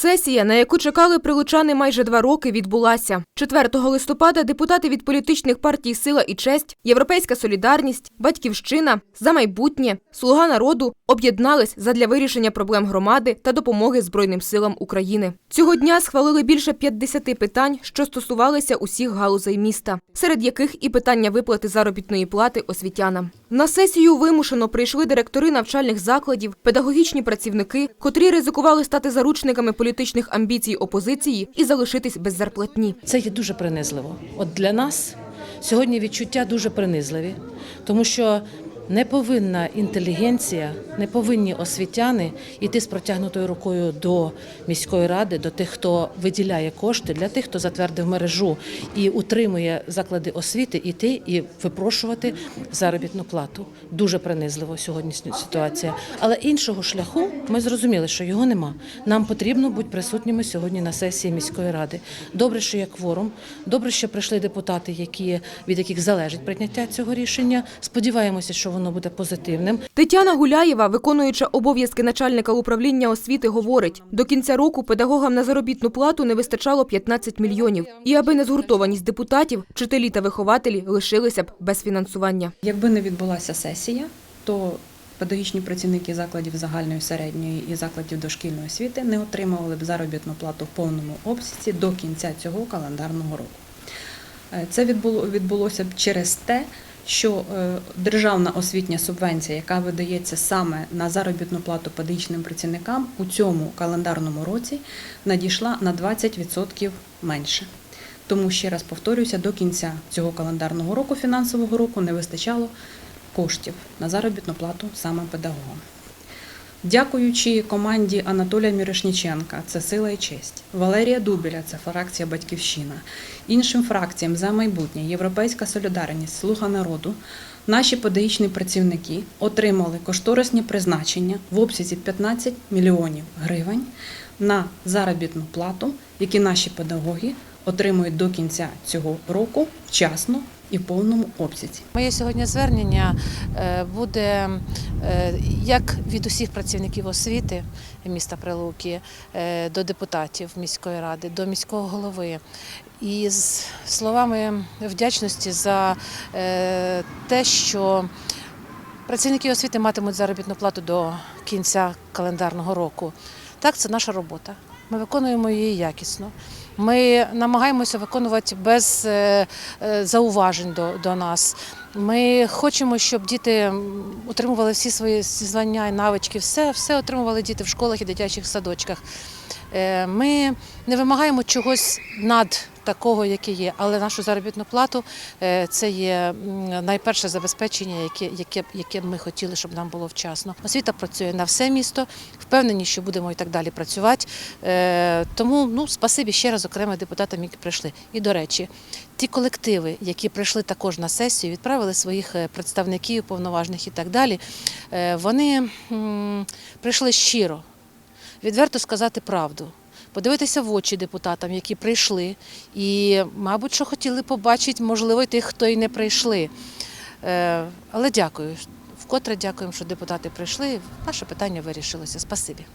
Сесія, на яку чекали прилучани майже два роки, відбулася. 4 листопада депутати від політичних партій Сила і честь, Європейська солідарність, Батьківщина, За майбутнє, Слуга народу об'єднались задля вирішення проблем громади та допомоги Збройним силам України. Цього дня схвалили більше 50 питань, що стосувалися усіх галузей міста, серед яких і питання виплати заробітної плати освітянам. На сесію вимушено прийшли директори навчальних закладів, педагогічні працівники, котрі ризикували стати заручниками політичних амбіцій опозиції і залишитись без зарплатні. Це є дуже принизливо. От для нас сьогодні відчуття дуже принизливі, тому що не повинна інтелігенція, не повинні освітяни йти з протягнутою рукою до міської ради, до тих, хто виділяє кошти, для тих, хто затвердив мережу і утримує заклади освіти, іти і випрошувати заробітну плату. Дуже принизливо сьогоднішня ситуація. Але іншого шляху ми зрозуміли, що його нема. Нам потрібно бути присутніми сьогодні на сесії міської ради. Добре, що є кворум. Добре, що прийшли депутати, які від яких залежить прийняття цього рішення. Сподіваємося, що воно буде позитивним. Тетяна Гуляєва, виконуюча обов'язки начальника управління освіти, говорить, до кінця року педагогам на заробітну плату не вистачало 15 мільйонів. І аби не згуртованість депутатів, вчителі та вихователі лишилися б без фінансування. Якби не відбулася сесія, то педагогічні працівники закладів загальної середньої і закладів дошкільної освіти не отримували б заробітну плату в повному обсязі до кінця цього календарного року. Е, Це відбуло, відбулося б через те, що е, державна освітня субвенція, яка видається саме на заробітну плату педагогічним працівникам, у цьому календарному році надійшла на 20% менше. Тому ще раз повторюся, до кінця цього календарного року фінансового року не вистачало коштів на заробітну плату саме педагогам. Дякуючи команді Анатолія Мірошніченка, це сила і честь, Валерія Дубіля, це фракція Батьківщина, іншим фракціям за майбутнє, Європейська солідарність, Слуга народу, наші педагогічні працівники отримали кошторисні призначення в обсязі 15 мільйонів гривень на заробітну плату, які наші педагоги отримують до кінця цього року вчасно і в повному обсязі. Моє сьогодні звернення е, буде е, як від усіх працівників освіти міста Прилуки е, до депутатів міської ради, до міського голови. І з словами вдячності за те, що працівники освіти матимуть заробітну плату до кінця календарного року. Так, це наша робота. Ми виконуємо її якісно. Ми намагаємося виконувати без е, е, зауважень до, до нас. Ми хочемо, щоб діти отримували всі свої звання і навички, все, все отримували діти в школах і дитячих садочках. Е, Ми не вимагаємо чогось над такого, яке є, але нашу заробітну плату е, це є найперше забезпечення, яке, яке, яке ми хотіли, щоб нам було вчасно. Освіта працює на все місто. Впевнені, що будемо і так далі працювати. Е, Тому ну, спасибі ще раз окремо депутатам, які прийшли. І до речі, ті колективи, які прийшли також на сесію, відправили своїх е, представників, повноважних і так далі. Вони прийшли щиро, відверто сказати правду. Подивитися в очі депутатам, які прийшли, і, мабуть, що хотіли побачити, можливо, тих, хто і не прийшли. Е, Але дякую. Вкотре дякуємо, що депутати прийшли. Наше питання вирішилося. Спасибі.